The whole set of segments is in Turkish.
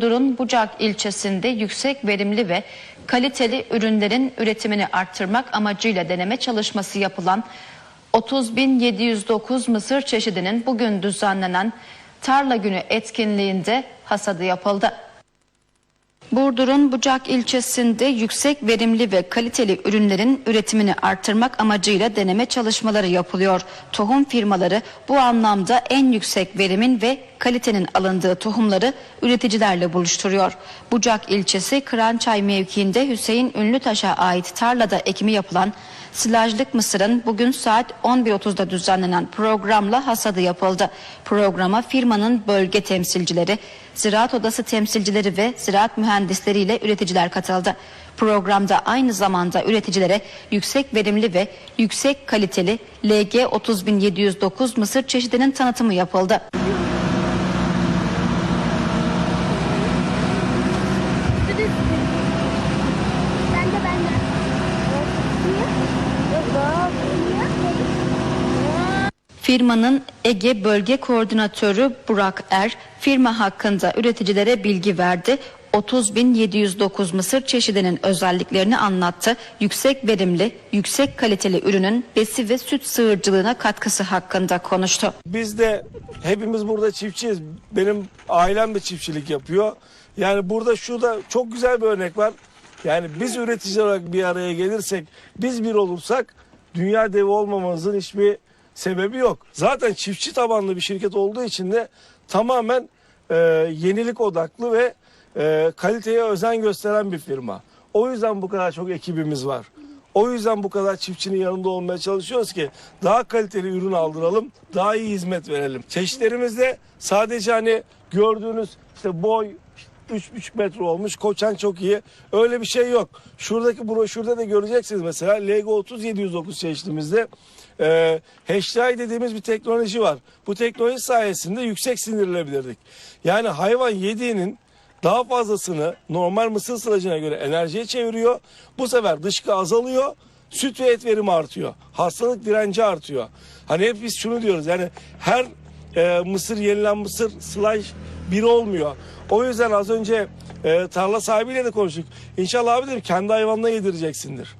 Durun Bucak ilçesinde yüksek verimli ve kaliteli ürünlerin üretimini arttırmak amacıyla deneme çalışması yapılan 30.709 mısır çeşidinin bugün düzenlenen Tarla Günü etkinliğinde hasadı yapıldı. Burdur'un Bucak ilçesinde yüksek verimli ve kaliteli ürünlerin üretimini arttırmak amacıyla deneme çalışmaları yapılıyor. Tohum firmaları bu anlamda en yüksek verimin ve kalitenin alındığı tohumları üreticilerle buluşturuyor. Bucak ilçesi Kırançay mevkiinde Hüseyin Ünlütaş'a ait tarlada ekimi yapılan silajlık mısırın bugün saat 11.30'da düzenlenen programla hasadı yapıldı. Programa firmanın bölge temsilcileri, Ziraat Odası temsilcileri ve ziraat mühendisleriyle üreticiler katıldı. Programda aynı zamanda üreticilere yüksek verimli ve yüksek kaliteli LG 30709 mısır çeşidinin tanıtımı yapıldı. Ben de ben de. Firmanın Ege Bölge Koordinatörü Burak Er, firma hakkında üreticilere bilgi verdi. 30.709 mısır çeşidinin özelliklerini anlattı. Yüksek verimli, yüksek kaliteli ürünün besi ve süt sığırcılığına katkısı hakkında konuştu. Biz de hepimiz burada çiftçiyiz. Benim ailem de çiftçilik yapıyor. Yani burada şurada çok güzel bir örnek var. Yani biz üretici olarak bir araya gelirsek, biz bir olursak dünya devi olmamamızın hiçbir sebebi yok. Zaten çiftçi tabanlı bir şirket olduğu için de tamamen e, yenilik odaklı ve e, kaliteye özen gösteren bir firma. O yüzden bu kadar çok ekibimiz var. O yüzden bu kadar çiftçinin yanında olmaya çalışıyoruz ki daha kaliteli ürün aldıralım, daha iyi hizmet verelim. Çeşitlerimizde sadece hani gördüğünüz işte boy 3,5 metre olmuş, koçan çok iyi. Öyle bir şey yok. Şuradaki broşürde de göreceksiniz mesela LG 30709 çeşitimizde e, HDI dediğimiz bir teknoloji var. Bu teknoloji sayesinde yüksek sindirlebilirdik. Yani hayvan yediğinin daha fazlasını normal mısır sılacına göre enerjiye çeviriyor. Bu sefer dışkı azalıyor. Süt ve et verimi artıyor. Hastalık direnci artıyor. Hani hep biz şunu diyoruz yani her e, mısır yenilen mısır sılaj bir olmuyor. O yüzden az önce e, tarla sahibiyle de konuştuk. İnşallah abi dedim kendi hayvanına yedireceksindir.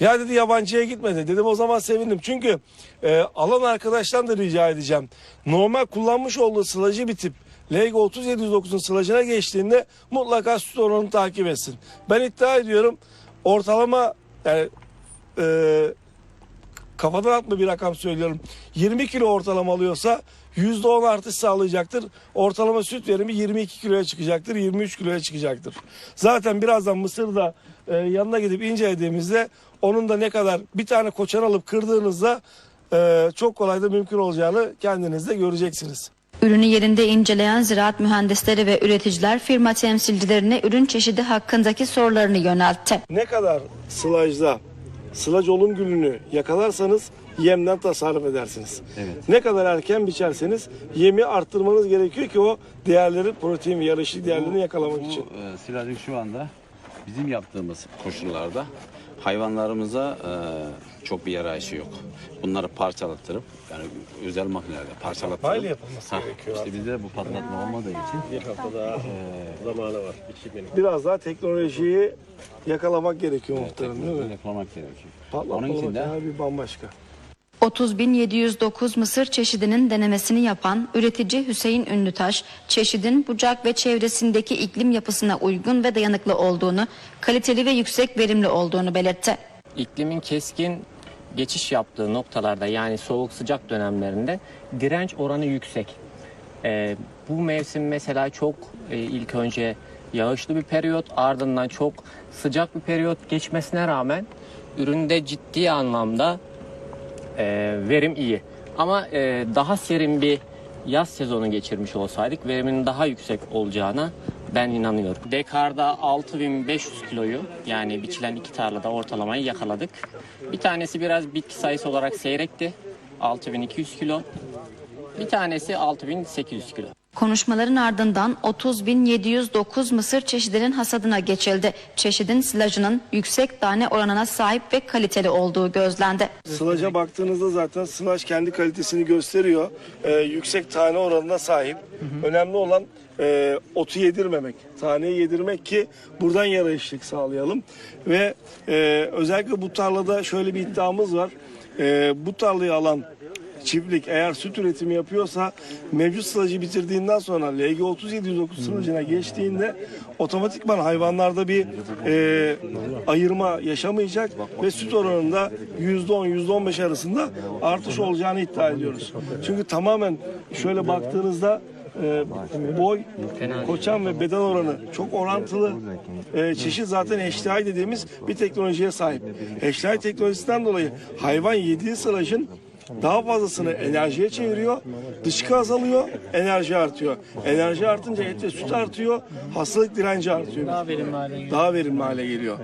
Ya dedi yabancıya gitmedi. Dedim o zaman sevindim. Çünkü e, alan arkadaştan da rica edeceğim. Normal kullanmış olduğu sılacı bitip LG 3709'un sılacına geçtiğinde mutlaka süt oranını takip etsin. Ben iddia ediyorum ortalama yani e, kafadan atma bir rakam söylüyorum. 20 kilo ortalama alıyorsa %10 artış sağlayacaktır. Ortalama süt verimi 22 kiloya çıkacaktır, 23 kiloya çıkacaktır. Zaten birazdan Mısır'da e, yanına gidip incelediğimizde onun da ne kadar bir tane koçan alıp kırdığınızda e, çok kolay da mümkün olacağını kendiniz de göreceksiniz. Ürünü yerinde inceleyen ziraat mühendisleri ve üreticiler firma temsilcilerine ürün çeşidi hakkındaki sorularını yöneltti. Ne kadar sılajda sılaj olum gülünü yakalarsanız yemden tasarruf edersiniz. Evet. Ne kadar erken biçerseniz yemi arttırmanız gerekiyor ki o değerleri protein ve yarışık değerlerini yakalamak için. Bu e, şu anda bizim yaptığımız koşullarda hayvanlarımıza e, çok bir yarayışı yok. Bunları parçalattırıp yani özel makinelerde parçalattırıp Patlatmayla yapılması Ha, gerekiyor İşte bizde bu patlatma olmadığı için Bir hafta daha zamanı var. Biraz daha teknolojiyi yakalamak gerekiyor muhtemelen değil mi? yakalamak gerekiyor. Patlatma Onun için de bir bambaşka. 30.709 mısır çeşidinin denemesini yapan üretici Hüseyin Ünlütaş, çeşidin bucak ve çevresindeki iklim yapısına uygun ve dayanıklı olduğunu, kaliteli ve yüksek verimli olduğunu belirtti. iklimin keskin geçiş yaptığı noktalarda yani soğuk sıcak dönemlerinde direnç oranı yüksek. Ee, bu mevsim mesela çok e, ilk önce yağışlı bir periyot ardından çok sıcak bir periyot geçmesine rağmen üründe ciddi anlamda e, verim iyi. Ama e, daha serin bir yaz sezonu geçirmiş olsaydık verimin daha yüksek olacağına ben inanıyorum. Dekarda 6500 kiloyu yani biçilen iki tarlada ortalamayı yakaladık. Bir tanesi biraz bitki sayısı olarak seyrekti. 6200 kilo. Bir tanesi 6800 kilo. Konuşmaların ardından 30.709 mısır çeşidinin hasadına geçildi. Çeşidin silajının yüksek tane oranına sahip ve kaliteli olduğu gözlendi. Sılaca baktığınızda zaten sılaj kendi kalitesini gösteriyor. Ee, yüksek tane oranına sahip. Önemli olan e, otu yedirmemek, taneyi yedirmek ki buradan yara eşlik sağlayalım. Ve e, özellikle bu tarlada şöyle bir iddiamız var. E, bu tarlayı alan çiftlik eğer süt üretimi yapıyorsa mevcut sılacı bitirdiğinden sonra LG 3709 sılacına geçtiğinde otomatikman hayvanlarda bir e, ayırma yaşamayacak ve süt oranında %10 %15 arasında artış olacağını iddia ediyoruz. Çünkü tamamen şöyle baktığınızda e, boy, koçan ve beden oranı çok orantılı. E, çeşit zaten HDI dediğimiz bir teknolojiye sahip. HDI teknolojisinden dolayı hayvan yediği sılajın daha fazlasını enerjiye çeviriyor. Dışkı azalıyor, enerji artıyor. Enerji artınca et ve süt artıyor, hastalık direnci artıyor. Daha verimli hale geliyor.